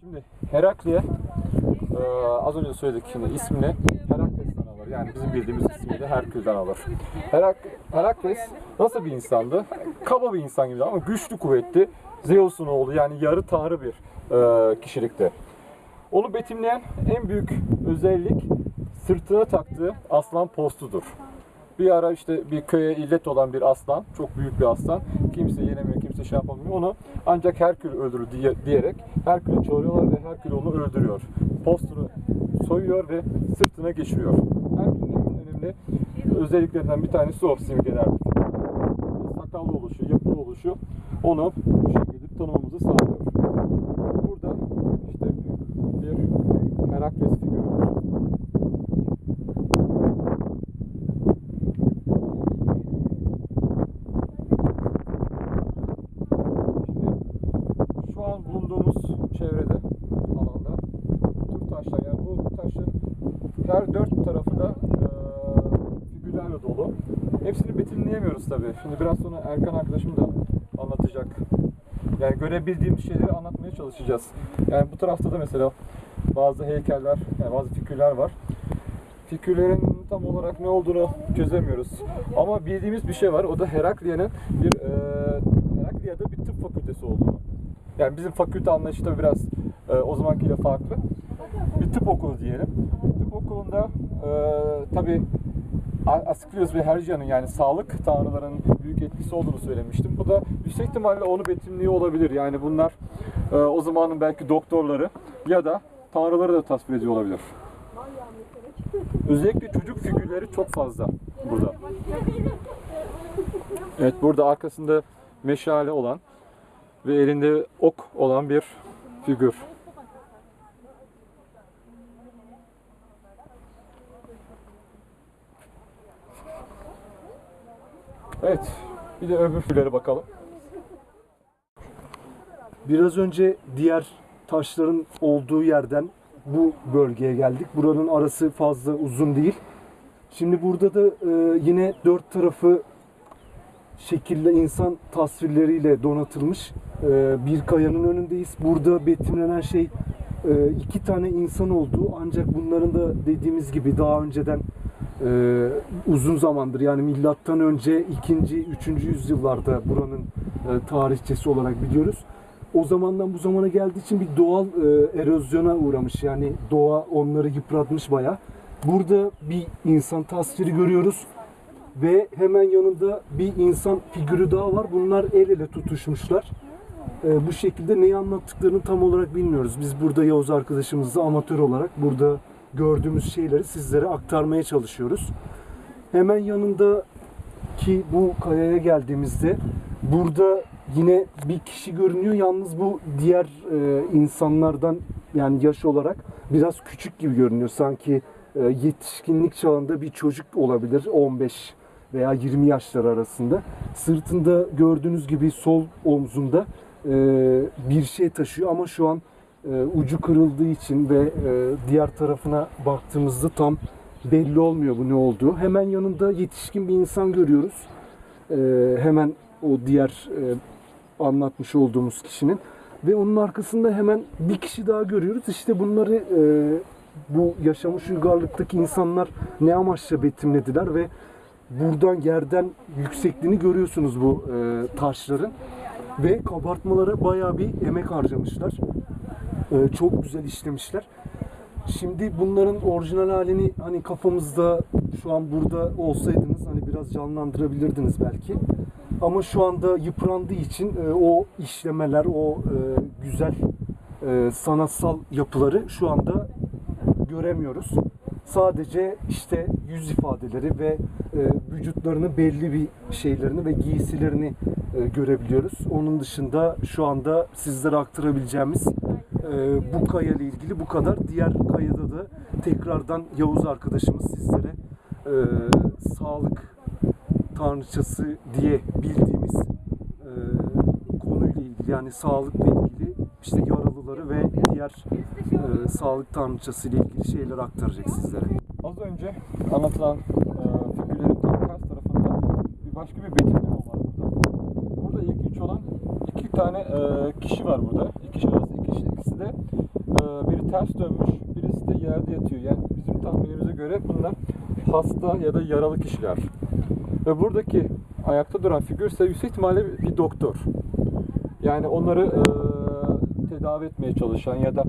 Şimdi Herakliye e, az önce söyledik şimdi ismini Herakles'ten alır. Yani bizim bildiğimiz ismi de Herkül'den alır. Herak, Herakles nasıl bir insandı? Kaba bir insan gibi ama güçlü kuvvetli. Zeus'un oğlu yani yarı tanrı bir e, kişilikti. Onu betimleyen en büyük özellik sırtına taktığı aslan postudur. Bir ara işte bir köye illet olan bir aslan, çok büyük bir aslan. Kimse yenemiyor, kimse şey yapamıyor. Onu ancak Herkül öldürür diye, diyerek Herkül'ü çağırıyorlar ve Herkül onu öldürüyor. Postunu soyuyor ve sırtına geçiriyor. Herkül'ün en önemli özelliklerinden bir tanesi o simgelerdir. Sakallı oluşu, yapılı oluşu onu bu şekilde tanımamızı sağlıyor. Burada işte bir Herakles figürü var. Şimdi şu an bulunduğumuz çevrede, alanda bu tür taşlar yani bu taşın her dört tarafı da figürlerle dolu. Hepsini betimleyemiyoruz tabii. Şimdi biraz sonra Erkan arkadaşım da anlatacak. Yani görebildiğimiz şeyleri anlatmaya çalışacağız. Yani bu tarafta da mesela bazı heykeller, yani bazı figürler var. Figürlerin tam olarak ne olduğunu çözemiyoruz. Ama bildiğimiz bir şey var. O da Heraklia'nın bir e, Heraklia'da bir tıp fakültesi olduğunu. Yani bizim fakülte anlayışı tabii biraz e, o zamankiyle farklı. Bir tıp okulu diyelim. Tıp okulunda e, tabii Asklepios ve Herjia'nın yani sağlık tanrılarının büyük etkisi olduğunu söylemiştim. Bu da yüksek ihtimalle onu betimliyor olabilir. Yani bunlar e, o zamanın belki doktorları ya da tanrıları da tasvir ediyor olabilir. Özellikle çocuk figürleri çok fazla burada. Evet burada arkasında meşale olan ve elinde ok olan bir figür. Evet, bir de öbür figürlere bakalım. Biraz önce diğer taşların olduğu yerden bu bölgeye geldik. Buranın arası fazla uzun değil. Şimdi burada da e, yine dört tarafı şekilde insan tasvirleriyle donatılmış e, bir kayanın önündeyiz. Burada betimlenen şey e, iki tane insan olduğu ancak bunların da dediğimiz gibi daha önceden e, uzun zamandır yani milattan önce 2. 3. yüzyıllarda buranın e, tarihçesi olarak biliyoruz. O zamandan bu zamana geldiği için bir doğal e, erozyona uğramış. Yani doğa onları yıpratmış baya. Burada bir insan tasviri görüyoruz ve hemen yanında bir insan figürü daha var. Bunlar el ele tutuşmuşlar. E, bu şekilde neyi anlattıklarını tam olarak bilmiyoruz. Biz burada Yavuz arkadaşımızla amatör olarak burada gördüğümüz şeyleri sizlere aktarmaya çalışıyoruz. Hemen yanında ki bu kayaya geldiğimizde burada yine bir kişi görünüyor. Yalnız bu diğer e, insanlardan yani yaş olarak biraz küçük gibi görünüyor. Sanki e, yetişkinlik çağında bir çocuk olabilir 15 veya 20 yaşlar arasında. Sırtında gördüğünüz gibi sol omzunda e, bir şey taşıyor ama şu an e, ucu kırıldığı için ve e, diğer tarafına baktığımızda tam belli olmuyor bu ne olduğu. Hemen yanında yetişkin bir insan görüyoruz. E, hemen o diğer e, anlatmış olduğumuz kişinin ve onun arkasında hemen bir kişi daha görüyoruz. İşte bunları e, bu yaşamış uygarlıktaki insanlar ne amaçla betimlediler ve buradan yerden yüksekliğini görüyorsunuz bu e, taşların ve kabartmalara bayağı bir emek harcamışlar. E, çok güzel işlemişler. Şimdi bunların orijinal halini hani kafamızda şu an burada olsaydınız hani biraz canlandırabilirdiniz belki. Ama şu anda yıprandığı için e, o işlemeler, o e, güzel e, sanatsal yapıları şu anda göremiyoruz. Sadece işte yüz ifadeleri ve e, vücutlarını belli bir şeylerini ve giysilerini e, görebiliyoruz. Onun dışında şu anda sizlere aktarabileceğimiz e, bu kaya ile ilgili bu kadar. Diğer kayada da tekrardan Yavuz arkadaşımız sizlere e, sağlık tanrıçası diye bildiğimiz e, konuyla ilgili yani sağlıkla ilgili işte yaralıları ve diğer e, sağlık tanrıçası ile ilgili şeyler aktaracak sizlere. Az önce anlatılan e, figürlerin tam ters tarafında bir başka bir betimleme var burada. Burada ilginç olan iki tane e, kişi var burada. İki şahıs, iki, ikisi de e, biri ters dönmüş, birisi de yerde yatıyor. Yani bizim tahminimize göre bunlar hasta ya da yaralı kişiler. Ve buradaki ayakta duran figür ise yüksek ihtimalle bir doktor. Yani onları e, tedavi etmeye çalışan ya da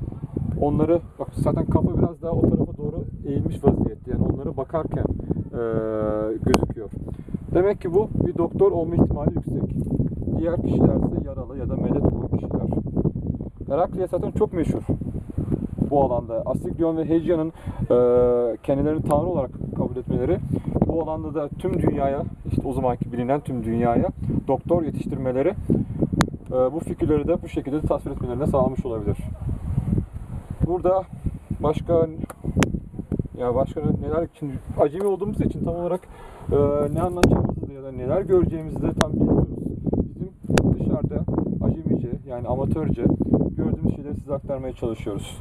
onları bak zaten kafa biraz daha o tarafa doğru eğilmiş vaziyette. Yani onlara bakarken e, gözüküyor. Demek ki bu bir doktor olma ihtimali yüksek. Diğer kişiler ise yaralı ya da medet olan kişiler. Heraklius zaten çok meşhur bu alanda. Astiglion ve Hesiod'un e, kendilerini tanrı olarak kabul etmeleri bu alanda da tüm dünyaya, işte o zamanki bilinen tüm dünyaya doktor yetiştirmeleri e, bu fikirleri de bu şekilde tasvir etmelerine sağlamış olabilir. Burada başka ya başka neler için acemi olduğumuz için tam olarak e, ne anlatacağımızı ya da neler göreceğimizi de tam bilmiyoruz. Bizim dışarıda acemice yani amatörce gördüğümüz şeyleri size aktarmaya çalışıyoruz.